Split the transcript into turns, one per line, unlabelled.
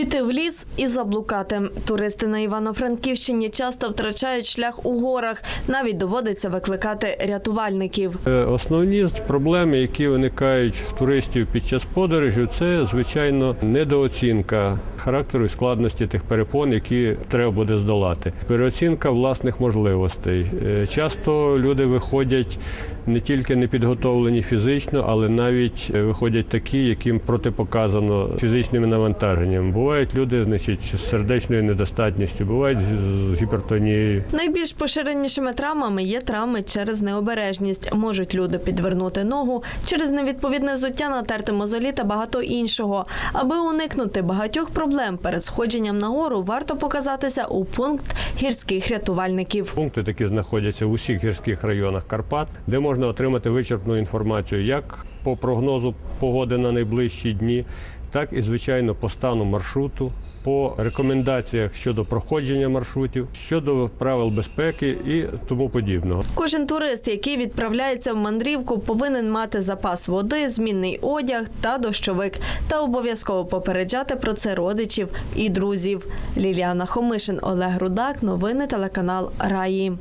Піти в ліс і заблукати. Туристи на Івано-Франківщині часто втрачають шлях у горах. Навіть доводиться викликати рятувальників.
Е, Основні проблеми, які виникають в туристів під час подорожі, це звичайно недооцінка характеру і складності тих перепон, які треба буде здолати. Переоцінка власних можливостей. Е, Часто люди виходять не тільки не підготовлені фізично, але навіть е, виходять такі, яким протипоказано фізичними навантаженнями. Бувають люди, значить, з сердечною недостатністю, бувають з- гіпертонією.
Найбільш поширенішими травмами є травми через необережність. Можуть люди підвернути ногу через невідповідне взуття, натерти мозолі та багато іншого. Аби уникнути багатьох проблем перед сходженням на гору, варто показатися у пункт гірських рятувальників.
Пункти такі знаходяться в усіх гірських районах Карпат, де можна отримати вичерпну інформацію як по прогнозу погоди на найближчі дні, так і звичайно по стану маршруту, по рекомендаціях щодо проходження маршрутів, щодо правил безпеки і тому подібного.
Кожен турист, який відправляється в мандрівку, повинен мати запас води, змінний одяг та дощовик, та обов'язково попереджати про це родичів і друзів. Ліліана Хомишин, Олег Рудак, новини телеканал Раї.